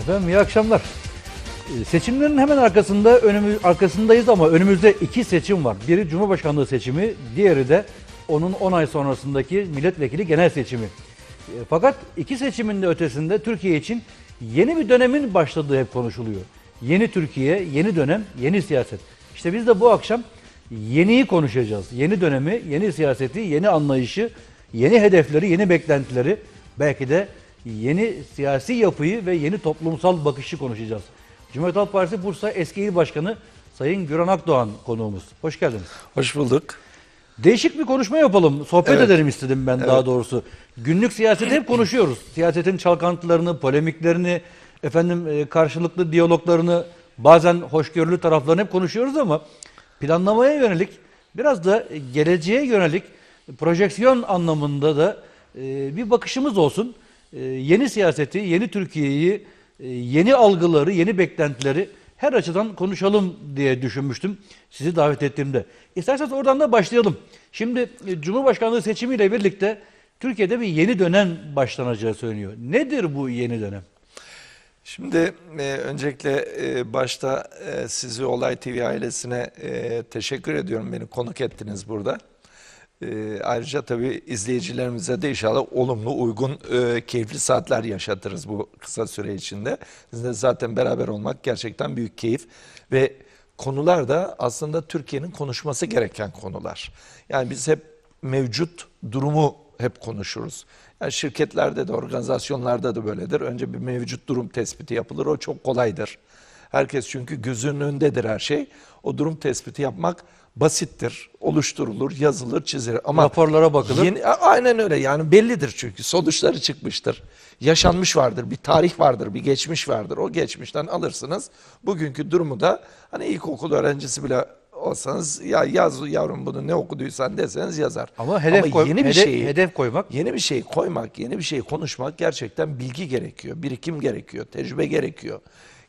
Efendim iyi akşamlar. Ee, Seçimlerin hemen arkasında önümü, arkasındayız ama önümüzde iki seçim var. Biri Cumhurbaşkanlığı seçimi, diğeri de onun 10 ay sonrasındaki milletvekili genel seçimi. E, Fakat iki seçimin de ötesinde Türkiye için yeni bir dönemin başladığı hep konuşuluyor. Yeni Türkiye, yeni dönem, yeni siyaset. İşte biz de bu akşam yeniyi konuşacağız. Yeni dönemi, yeni siyaseti, yeni anlayışı, yeni hedefleri, yeni beklentileri, belki de yeni siyasi yapıyı ve yeni toplumsal bakışı konuşacağız. Cumhuriyet Halk Partisi Bursa eski il başkanı Sayın Güran Akdoğan konuğumuz. Hoş geldiniz. Hoş bulduk. Değişik bir konuşma yapalım. Sohbet Evet. edelim istedim ben daha doğrusu. Günlük siyaseti hep konuşuyoruz. Siyasetin çalkantılarını, polemiklerini, efendim e, karşılıklı diyaloglarını, bazen hoşgörülü taraflarını hep konuşuyoruz ama planlamaya yönelik, biraz da geleceğe yönelik projeksiyon anlamında da e, bir bakışımız olsun. E, Yeni siyaseti, yeni Türkiye'yi, e, yeni algıları, yeni beklentileri her açıdan konuşalım diye düşünmüştüm sizi davet ettiğimde. İsterseniz oradan da başlayalım. Şimdi e, Cumhurbaşkanlığı seçimiyle birlikte Türkiye'de bir yeni dönem başlanacağı söyleniyor. Nedir bu yeni dönem? Şimdi e, öncelikle e, başta e, sizi Olay TV ailesine e, teşekkür ediyorum. Beni konuk ettiniz burada. E, ayrıca tabii izleyicilerimize de inşallah olumlu, uygun, e, keyifli saatler yaşatırız bu kısa süre içinde. Sizinle zaten beraber olmak gerçekten büyük keyif ve konular da aslında Türkiye'nin konuşması gereken konular. Yani biz hep mevcut durumu hep konuşuruz. Yani şirketlerde de organizasyonlarda da böyledir. Önce bir mevcut durum tespiti yapılır. O çok kolaydır. Herkes çünkü gözünün önündedir her şey. O durum tespiti yapmak basittir. Oluşturulur, yazılır, çizilir. Ama Raporlara bakılır. Yeni, aynen öyle yani bellidir çünkü sonuçları çıkmıştır. Yaşanmış vardır, bir tarih vardır, bir geçmiş vardır. O geçmişten alırsınız. Bugünkü durumu da hani ilkokul öğrencisi bile olsanız ya yaz yavrum bunu ne okuduysan deseniz yazar. Ama hedef koy- yeni bir hedef- şeyi hedef koymak. Yeni bir şey koymak, yeni bir şey konuşmak gerçekten bilgi gerekiyor, birikim gerekiyor, tecrübe gerekiyor.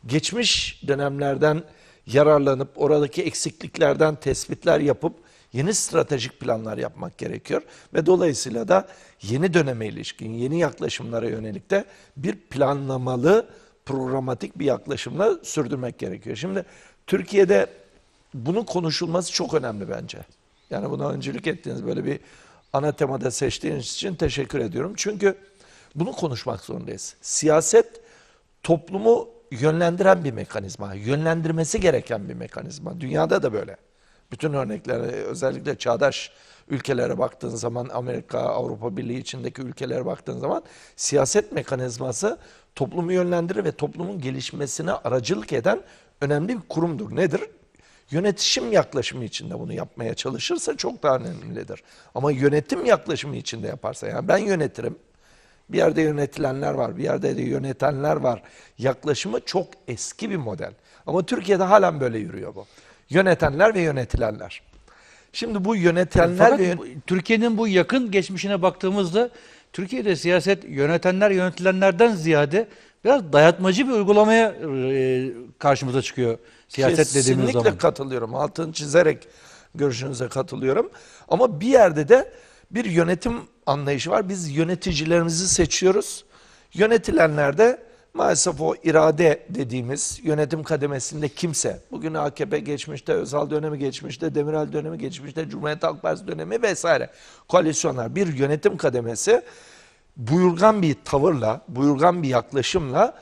Geçmiş dönemlerden yararlanıp oradaki eksikliklerden tespitler yapıp yeni stratejik planlar yapmak gerekiyor ve dolayısıyla da yeni döneme ilişkin, yeni yaklaşımlara yönelik de bir planlamalı, programatik bir yaklaşımla sürdürmek gerekiyor. Şimdi Türkiye'de bunun konuşulması çok önemli bence. Yani buna öncülük ettiğiniz böyle bir ana temada seçtiğiniz için teşekkür ediyorum. Çünkü bunu konuşmak zorundayız. Siyaset toplumu yönlendiren bir mekanizma, yönlendirmesi gereken bir mekanizma. Dünyada da böyle. Bütün örneklere özellikle çağdaş ülkelere baktığın zaman Amerika, Avrupa Birliği içindeki ülkelere baktığın zaman siyaset mekanizması toplumu yönlendirir ve toplumun gelişmesine aracılık eden önemli bir kurumdur. Nedir? Yönetişim yaklaşımı içinde bunu yapmaya çalışırsa çok daha önemlidir. Ama yönetim yaklaşımı içinde yaparsa yani ben yönetirim, bir yerde yönetilenler var, bir yerde de yönetenler var. Yaklaşımı çok eski bir model. Ama Türkiye'de halen böyle yürüyor bu. Yönetenler ve yönetilenler. Şimdi bu yönetenler Fakat ve yön- Türkiye'nin bu yakın geçmişine baktığımızda Türkiye'de siyaset yönetenler yönetilenlerden ziyade biraz dayatmacı bir uygulamaya e, karşımıza çıkıyor siyaset dediğimiz Kesinlikle zaman. katılıyorum. Altını çizerek görüşünüze katılıyorum. Ama bir yerde de bir yönetim anlayışı var. Biz yöneticilerimizi seçiyoruz. Yönetilenler de maalesef o irade dediğimiz yönetim kademesinde kimse, bugün AKP geçmişte, Özal dönemi geçmişte, Demirel dönemi geçmişte, Cumhuriyet Halk Partisi dönemi vesaire koalisyonlar bir yönetim kademesi buyurgan bir tavırla, buyurgan bir yaklaşımla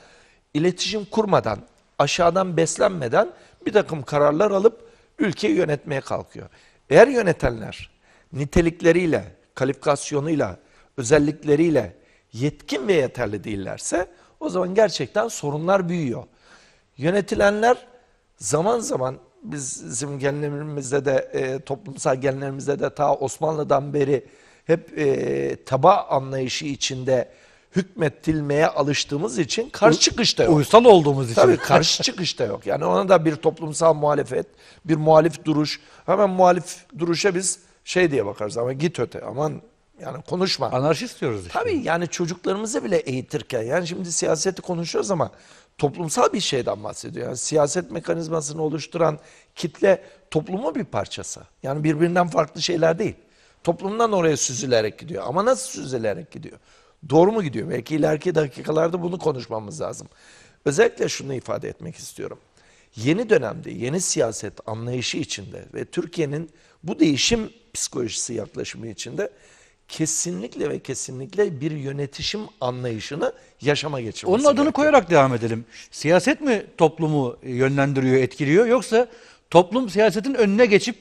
iletişim kurmadan, aşağıdan beslenmeden bir takım kararlar alıp ülkeyi yönetmeye kalkıyor. Eğer yönetenler nitelikleriyle, kalifikasyonuyla, özellikleriyle yetkin ve yeterli değillerse o zaman gerçekten sorunlar büyüyor. Yönetilenler zaman zaman bizim genlerimizde de e, toplumsal genlerimizde de ta Osmanlı'dan beri hep e, taba anlayışı içinde hükmettilmeye alıştığımız için karşı çıkış da yok. Uysal olduğumuz için. Tabii karşı çıkış da yok. Yani ona da bir toplumsal muhalefet, bir muhalif duruş. Hemen muhalif duruşa biz şey diye bakarız ama git öte aman yani konuşma. Anarşist diyoruz işte. Tabii yani çocuklarımızı bile eğitirken yani şimdi siyaseti konuşuyoruz ama toplumsal bir şeyden bahsediyor. Yani siyaset mekanizmasını oluşturan kitle toplumun bir parçası. Yani birbirinden farklı şeyler değil. Toplumdan oraya süzülerek gidiyor. Ama nasıl süzülerek gidiyor? Doğru mu gidiyor? Belki ileriki dakikalarda bunu konuşmamız lazım. Özellikle şunu ifade etmek istiyorum. Yeni dönemde yeni siyaset anlayışı içinde ve Türkiye'nin bu değişim psikolojisi yaklaşımı içinde kesinlikle ve kesinlikle bir yönetişim anlayışını yaşama geçirmesi Onun adını gerekiyor. koyarak devam edelim. Siyaset mi toplumu yönlendiriyor, etkiliyor yoksa toplum siyasetin önüne geçip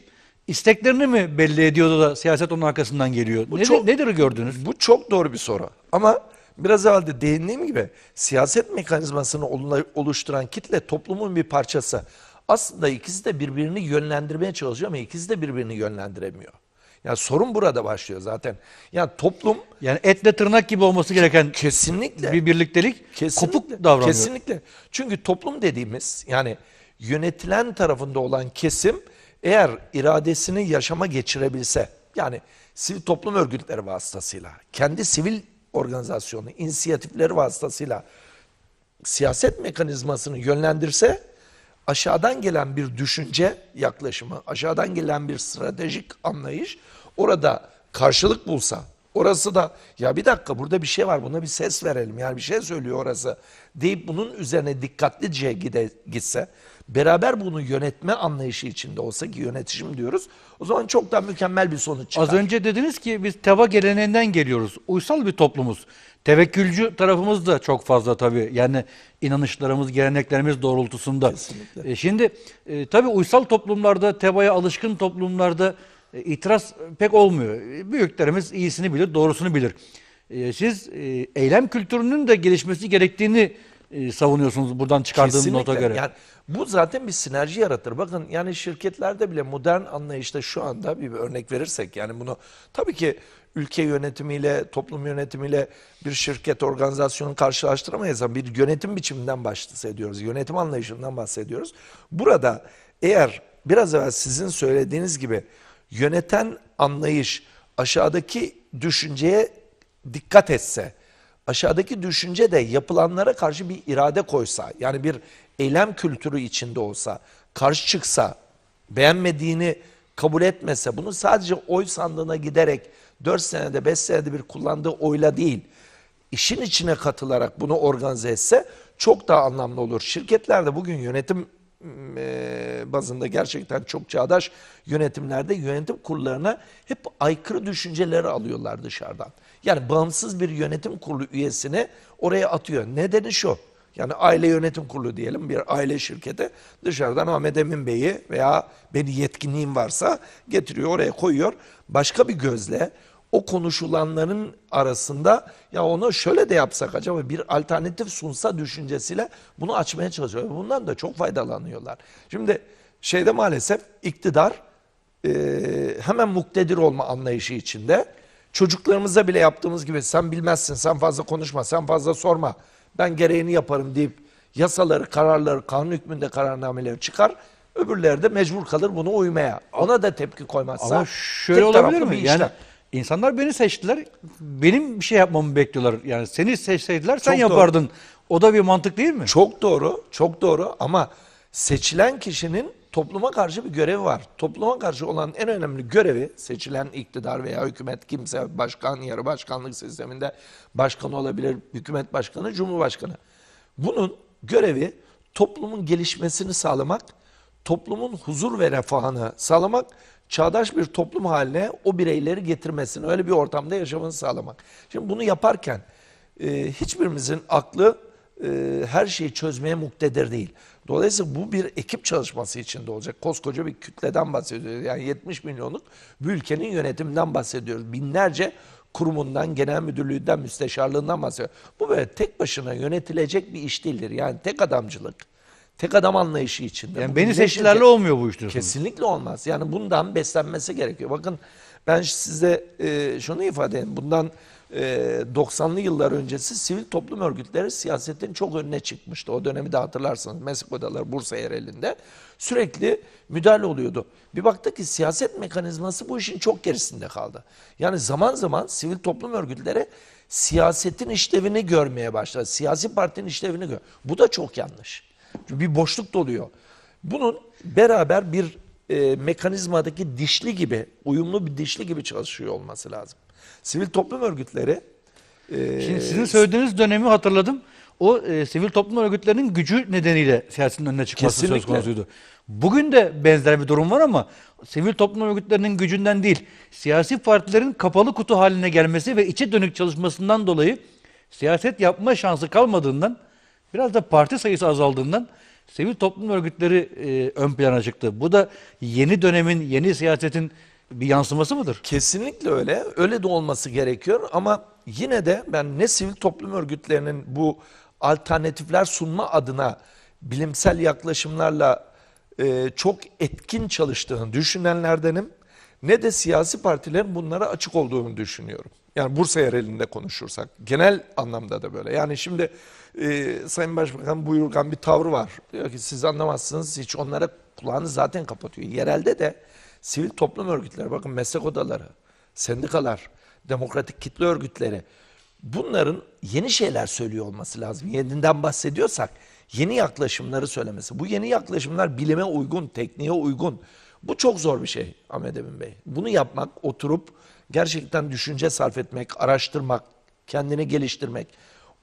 isteklerini mi belli ediyordu da siyaset onun arkasından geliyor? Bu nedir, çok- nedir gördünüz? Bu çok doğru bir soru. Ama biraz evvel de değindiğim gibi siyaset mekanizmasını oluşturan kitle toplumun bir parçası. Aslında ikisi de birbirini yönlendirmeye çalışıyor ama ikisi de birbirini yönlendiremiyor. Yani sorun burada başlıyor zaten. Yani toplum Yani etle tırnak gibi olması gereken kesinlikle bir birliktelik Kesinlikle. kopuk davranıyor. Kesinlikle. Çünkü toplum dediğimiz yani yönetilen tarafında olan kesim eğer iradesini yaşama geçirebilse yani sivil toplum örgütleri vasıtasıyla kendi sivil organizasyonu, inisiyatifleri vasıtasıyla siyaset mekanizmasını yönlendirse aşağıdan gelen bir düşünce yaklaşımı, aşağıdan gelen bir stratejik anlayış orada karşılık bulsa, orası da ya bir dakika burada bir şey var buna bir ses verelim yani bir şey söylüyor orası deyip bunun üzerine dikkatlice gide, gitse, beraber bunu yönetme anlayışı içinde olsa ki yönetişim diyoruz, o zaman çok daha mükemmel bir sonuç çıkar. Az önce dediniz ki biz teva geleneğinden geliyoruz. Uysal bir toplumuz. Tevekkülcü tarafımız da çok fazla tabii. Yani inanışlarımız, geleneklerimiz doğrultusunda. Kesinlikle. E, şimdi e, tabii uysal toplumlarda, tevaya alışkın toplumlarda itiraz pek olmuyor. E, Büyüklerimiz iyisini bilir, doğrusunu bilir. E, siz e, eylem kültürünün de gelişmesi gerektiğini e, savunuyorsunuz buradan çıkardığım nota göre. Yani bu zaten bir sinerji yaratır. Bakın yani şirketlerde bile modern anlayışta şu anda bir, bir örnek verirsek yani bunu tabii ki ülke yönetimiyle, toplum yönetimiyle bir şirket organizasyonu karşılaştıramayız ama bir yönetim biçiminden bahsediyoruz. Yönetim anlayışından bahsediyoruz. Burada eğer biraz evvel sizin söylediğiniz gibi yöneten anlayış aşağıdaki düşünceye dikkat etse, aşağıdaki düşünce de yapılanlara karşı bir irade koysa, yani bir eylem kültürü içinde olsa, karşı çıksa, beğenmediğini kabul etmese, bunu sadece oy sandığına giderek 4 senede 5 senede bir kullandığı oyla değil, işin içine katılarak bunu organize etse çok daha anlamlı olur. Şirketlerde bugün yönetim bazında gerçekten çok çağdaş yönetimlerde yönetim kurullarına hep aykırı düşünceleri alıyorlar dışarıdan. Yani bağımsız bir yönetim kurulu üyesini oraya atıyor. Nedeni şu. Yani aile yönetim kurulu diyelim bir aile şirketi dışarıdan Ahmet Emin Bey'i veya beni yetkinliğim varsa getiriyor oraya koyuyor. Başka bir gözle o konuşulanların arasında ya onu şöyle de yapsak acaba bir alternatif sunsa düşüncesiyle bunu açmaya çalışıyor. Bundan da çok faydalanıyorlar. Şimdi şeyde maalesef iktidar e, hemen muktedir olma anlayışı içinde. Çocuklarımıza bile yaptığımız gibi sen bilmezsin, sen fazla konuşma, sen fazla sorma, ben gereğini yaparım deyip yasaları, kararları, kanun hükmünde kararnameleri çıkar. Öbürleri de mecbur kalır bunu uymaya. Ona da tepki koymazsa. Ama şöyle olabilir mi? Yani insanlar beni seçtiler. Benim bir şey yapmamı bekliyorlar. Yani seni seçseydiler sen Çok doğru. yapardın. O da bir mantık değil mi? Çok doğru, çok doğru ama seçilen kişinin topluma karşı bir görevi var. Topluma karşı olan en önemli görevi seçilen iktidar veya hükümet kimse başkan, yarı başkanlık sisteminde başkan olabilir, hükümet başkanı, cumhurbaşkanı. Bunun görevi toplumun gelişmesini sağlamak, toplumun huzur ve refahını sağlamak, çağdaş bir toplum haline o bireyleri getirmesini, öyle bir ortamda yaşamasını sağlamak. Şimdi bunu yaparken e, hiçbirimizin aklı e, her şeyi çözmeye muktedir değil. Dolayısıyla bu bir ekip çalışması içinde olacak. Koskoca bir kütleden bahsediyoruz. Yani 70 milyonluk bir ülkenin yönetiminden bahsediyoruz. Binlerce kurumundan, genel müdürlüğünden, müsteşarlığından bahsediyoruz. Bu böyle tek başına yönetilecek bir iş değildir. Yani tek adamcılık, tek adam anlayışı içinde. Yani beni seçtilerle olmuyor bu iş diyorsunuz. Kesinlikle olmaz. Yani bundan beslenmesi gerekiyor. Bakın ben size e, şunu ifade edeyim. Bundan e, 90'lı yıllar öncesi sivil toplum örgütleri siyasetin çok önüne çıkmıştı. O dönemi de hatırlarsanız meslek odaları Bursa yerelinde sürekli müdahale oluyordu. Bir baktık ki siyaset mekanizması bu işin çok gerisinde kaldı. Yani zaman zaman sivil toplum örgütleri siyasetin işlevini görmeye başladı. Siyasi partinin işlevini gör. Bu da çok yanlış. Çünkü bir boşluk doluyor. Bunun beraber bir e, mekanizmadaki dişli gibi, uyumlu bir dişli gibi çalışıyor olması lazım. Sivil toplum örgütleri e, Şimdi sizin söylediğiniz dönemi hatırladım. o e, sivil toplum örgütlerinin gücü nedeniyle siyasetin önüne çıkması söz Kesinlikle. konusuydu. Bugün de benzer bir durum var ama sivil toplum örgütlerinin gücünden değil, siyasi partilerin kapalı kutu haline gelmesi ve içe dönük çalışmasından dolayı siyaset yapma şansı kalmadığından, biraz da parti sayısı azaldığından sivil toplum örgütleri e, ön plana çıktı. Bu da yeni dönemin, yeni siyasetin bir yansıması mıdır? Kesinlikle öyle. Öyle de olması gerekiyor ama yine de ben ne sivil toplum örgütlerinin bu alternatifler sunma adına bilimsel yaklaşımlarla e, çok etkin çalıştığını düşünenlerdenim ne de siyasi partilerin bunlara açık olduğunu düşünüyorum. Yani Bursa yerelinde konuşursak genel anlamda da böyle. Yani şimdi e, Sayın Başbakan buyurgan bir tavrı var. Diyor ki siz anlamazsınız hiç onlara kulağını zaten kapatıyor. Yerelde de sivil toplum örgütleri bakın meslek odaları, sendikalar, demokratik kitle örgütleri bunların yeni şeyler söylüyor olması lazım. Yeniden bahsediyorsak yeni yaklaşımları söylemesi. Bu yeni yaklaşımlar bilime uygun, tekniğe uygun. Bu çok zor bir şey Ahmet Emin Bey. Bunu yapmak, oturup gerçekten düşünce sarf etmek, araştırmak, kendini geliştirmek,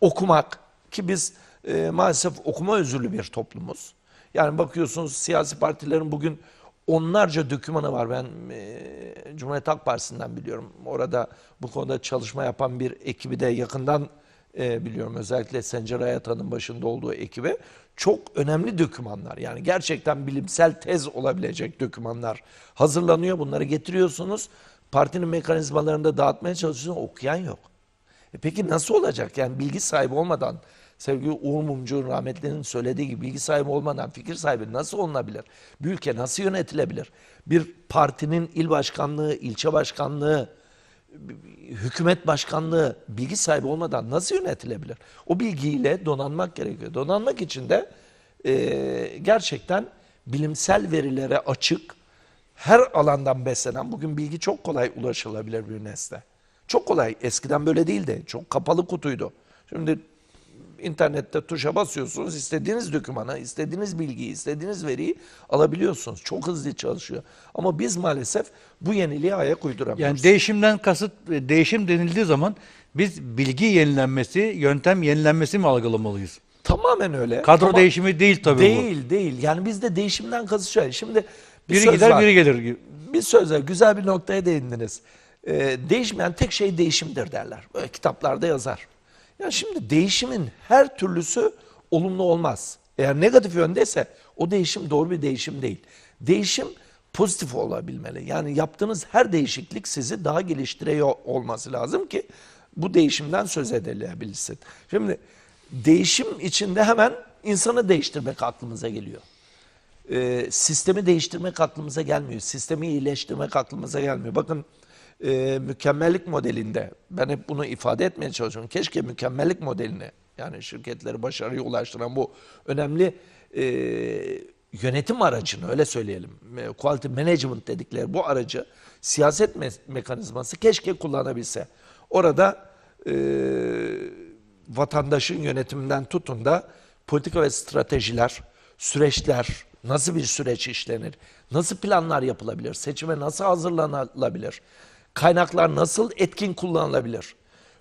okumak ki biz e, maalesef okuma özürlü bir toplumuz. Yani bakıyorsunuz siyasi partilerin bugün onlarca dokümanı var. Ben e, Cumhuriyet Halk Partisi'nden biliyorum. Orada bu konuda çalışma yapan bir ekibi de yakından e, biliyorum. Özellikle Sencer Ayatan'ın başında olduğu ekibe. Çok önemli dokümanlar. Yani gerçekten bilimsel tez olabilecek dokümanlar hazırlanıyor. Bunları getiriyorsunuz. Partinin mekanizmalarında dağıtmaya çalışıyorsunuz. Okuyan yok. E peki nasıl olacak? Yani bilgi sahibi olmadan, sevgili Uğur Mumcu'nun rahmetlerinin söylediği gibi bilgi sahibi olmadan fikir sahibi nasıl olunabilir? Bir ülke nasıl yönetilebilir? Bir partinin il başkanlığı, ilçe başkanlığı, hükümet başkanlığı bilgi sahibi olmadan nasıl yönetilebilir? O bilgiyle donanmak gerekiyor. Donanmak için de e, gerçekten bilimsel verilere açık, her alandan beslenen, bugün bilgi çok kolay ulaşılabilir bir nesne. Çok kolay. Eskiden böyle değildi. Çok kapalı kutuydu. Şimdi internette tuşa basıyorsunuz. istediğiniz dokümanı, istediğiniz bilgiyi, istediğiniz veriyi alabiliyorsunuz. Çok hızlı çalışıyor. Ama biz maalesef bu yeniliğe ayak uyduramıyoruz. Yani değişimden kasıt değişim denildiği zaman biz bilgi yenilenmesi, yöntem yenilenmesi mi algılamalıyız? Tamamen öyle. Kadro Ama değişimi değil tabii bu. Değil, değil. Yani bizde değişimden kasıt şöyle. Şimdi Biri söz gider var. biri gelir. Bir söz var. Güzel bir noktaya değindiniz. Ee, değişmeyen tek şey değişimdir derler. Böyle kitaplarda yazar. Yani şimdi değişimin her türlüsü olumlu olmaz. Eğer negatif yöndeyse o değişim doğru bir değişim değil. Değişim pozitif olabilmeli. Yani yaptığınız her değişiklik sizi daha geliştiriyor olması lazım ki bu değişimden söz edilebilsin. Şimdi değişim içinde hemen insanı değiştirmek aklımıza geliyor e, sistemi değiştirmek aklımıza gelmiyor. Sistemi iyileştirmek aklımıza gelmiyor. Bakın e, mükemmellik modelinde ben hep bunu ifade etmeye çalışıyorum. Keşke mükemmellik modelini yani şirketleri başarıya ulaştıran bu önemli e, yönetim aracını öyle söyleyelim. Quality management dedikleri bu aracı siyaset me- mekanizması keşke kullanabilse. Orada e, vatandaşın yönetiminden tutun da politika ve stratejiler, süreçler, nasıl bir süreç işlenir, nasıl planlar yapılabilir, seçime nasıl hazırlanılabilir, kaynaklar nasıl etkin kullanılabilir,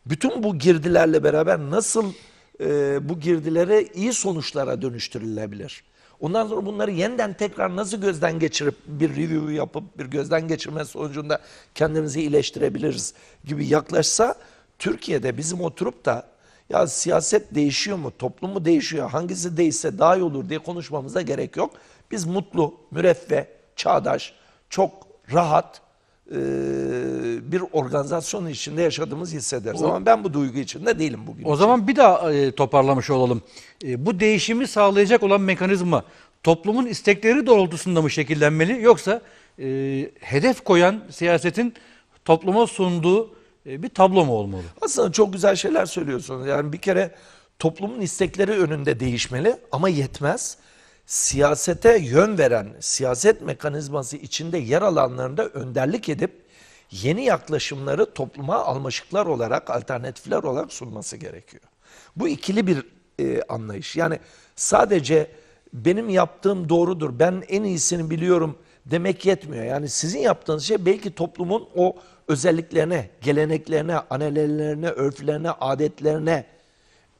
bütün bu girdilerle beraber nasıl e, bu girdilere iyi sonuçlara dönüştürülebilir. Ondan sonra bunları yeniden tekrar nasıl gözden geçirip bir review yapıp bir gözden geçirme sonucunda kendimizi iyileştirebiliriz gibi yaklaşsa Türkiye'de bizim oturup da ya siyaset değişiyor mu, toplum mu değişiyor, hangisi değişse daha iyi olur diye konuşmamıza gerek yok. Biz mutlu, müreffeh, çağdaş, çok rahat e, bir organizasyon içinde yaşadığımızı hissederiz. Ama ben bu duygu içinde değilim bugün. O zaman bir daha e, toparlamış olalım. E, bu değişimi sağlayacak olan mekanizma toplumun istekleri doğrultusunda mı şekillenmeli yoksa e, hedef koyan siyasetin topluma sunduğu e, bir tablo mu olmalı? Aslında çok güzel şeyler söylüyorsunuz. Yani bir kere toplumun istekleri önünde değişmeli ama yetmez. Siyasete yön veren, siyaset mekanizması içinde yer alanlarında önderlik edip yeni yaklaşımları topluma almışıklar olarak, alternatifler olarak sunması gerekiyor. Bu ikili bir e, anlayış. Yani sadece benim yaptığım doğrudur, ben en iyisini biliyorum demek yetmiyor. Yani sizin yaptığınız şey belki toplumun o özelliklerine, geleneklerine, ananelerine, örflerine, adetlerine,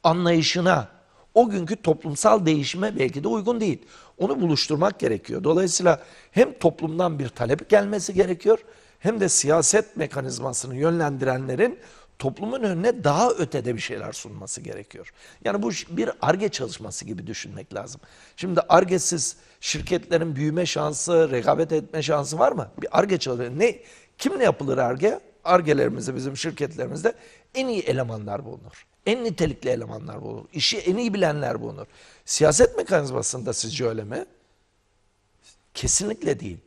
anlayışına o günkü toplumsal değişime belki de uygun değil. Onu buluşturmak gerekiyor. Dolayısıyla hem toplumdan bir talep gelmesi gerekiyor hem de siyaset mekanizmasını yönlendirenlerin toplumun önüne daha ötede bir şeyler sunması gerekiyor. Yani bu bir arge çalışması gibi düşünmek lazım. Şimdi argesiz şirketlerin büyüme şansı, rekabet etme şansı var mı? Bir arge çalışması. Ne, kimle yapılır arge? Argelerimizde, bizim şirketlerimizde en iyi elemanlar bulunur. En nitelikli elemanlar bulunur. İşi en iyi bilenler bulunur. Siyaset mekanizmasında sizce öyle mi? Kesinlikle değil.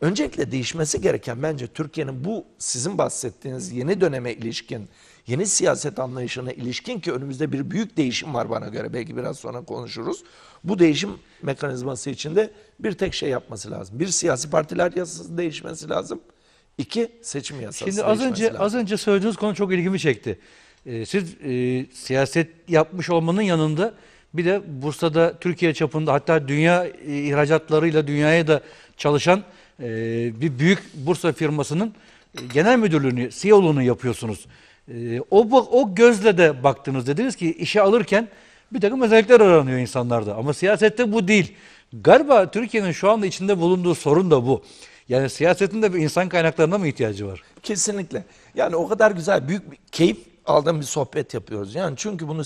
Öncelikle değişmesi gereken bence Türkiye'nin bu sizin bahsettiğiniz yeni döneme ilişkin, yeni siyaset anlayışına ilişkin ki önümüzde bir büyük değişim var bana göre. Belki biraz sonra konuşuruz. Bu değişim mekanizması içinde bir tek şey yapması lazım. Bir siyasi partiler yasası değişmesi lazım. İki seçim yasası Şimdi az önce lazım. az önce söylediğiniz konu çok ilgimi çekti. Ee, siz e, siyaset yapmış olmanın yanında bir de Bursa'da Türkiye çapında hatta dünya e, ihracatlarıyla dünyaya da çalışan e, bir büyük Bursa firmasının e, genel müdürlüğünü, CEO'luğunu yapıyorsunuz. E, o o gözle de baktınız dediniz ki işe alırken bir takım özellikler aranıyor insanlarda ama siyasette bu değil. Galiba Türkiye'nin şu anda içinde bulunduğu sorun da bu. Yani siyasetin de bir insan kaynaklarına mı ihtiyacı var? Kesinlikle. Yani o kadar güzel, büyük bir keyif aldığım bir sohbet yapıyoruz. Yani çünkü bunu